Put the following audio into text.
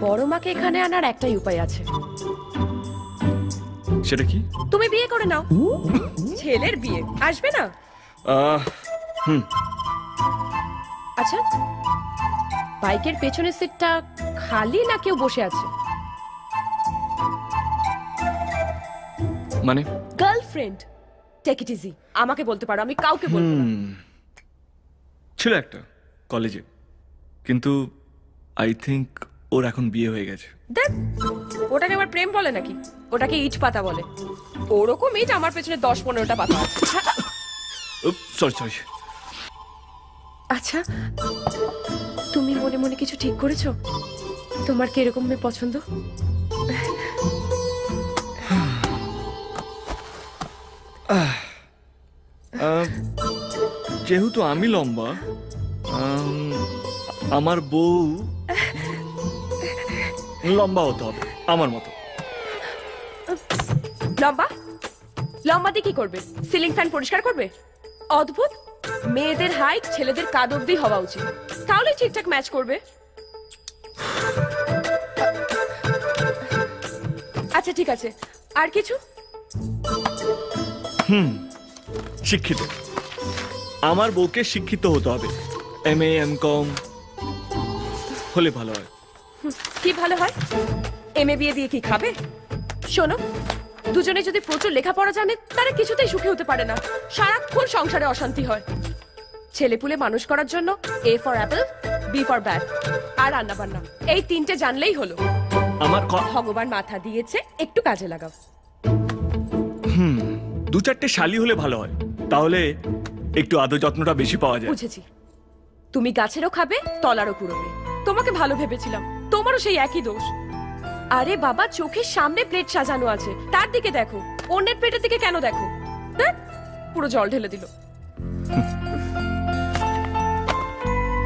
বড় মাকে এখানে আনার একটাই উপায় আছে। সেটা কি? তুমি বিয়ে করে নাও। ছেলের বিয়ে। আসবে না? আহ, হুম। আচ্ছা বাইকের পেছনের সিটটা খালি না কেউ বসে আছে? মানে? গার্লফ্রেন্ড টেক ইট ইজি আমাকে বলতে পারো আমি কাউকে বলব না। ছিল একটা কলেজে। কিন্তু আই থিংক ওর এখন বিয়ে হয়ে গেছে। দেখ ওটাকে আবার প্রেম বলে নাকি? ওটাকে ইট পাতা বলে। ওরকম ইট আমার পেছনে দশ পনেরোটা পাতা আছে। সরি সরি আচ্ছা তুমি মনে মনে কিছু ঠিক করেছ? তোমার কি এরকম মেয়ে পছন্দ? যেহেতু আমি লম্বা আমার বউ লম্বা হতে হবে আমার মতো। লম্বা? লম্বা দিয়ে কি করবে? সিলিং ফ্যান পরিষ্কার করবে? অদ্ভুত। মেয়েদের হাইট ছেলেদের কাদ অব্দি হওয়া উচিত। তাহলে ঠিকঠাক ম্যাচ করবে। আচ্ছা ঠিক আছে। আর কিছু? হুম শিক্ষিত। আমার বউকে শিক্ষিত হতে হবে। এম এ এম কম হলে ভালো হয়। কি ভালো হয়? এম বিয়ে দিয়ে কি খাবে? শোনো দুজনে যদি প্রচুর লেখাপড়া জানে তারা কিছুতেই সুখী হতে পারে না। সারাক্ষণ সংসারে অশান্তি হয়। ছেলেপুলে মানুষ করার জন্য A for apple B for bat আর রান্না বান্না এই তিনটে জানলেই হলো। আমার ক- ভগবান মাথা দিয়েছে একটু কাজে লাগাও। দু চারটে শালি হলে ভালো হয়। তাহলে একটু আদর যত্নটা বেশি পাওয়া যায়। বুঝেছি। তুমি গাছেরও খাবে তলারও কুড়োবে। তোমাকে ভালো ভেবেছিলাম। তোমারও সেই একই দোষ। আরে বাবা, চোখের সামনে প্লেট সাজানো আছে। তার দিকে দেখো। অন্যের প্লেটের দিকে কেন দেখো? পুরো জল ঢেলে দিল।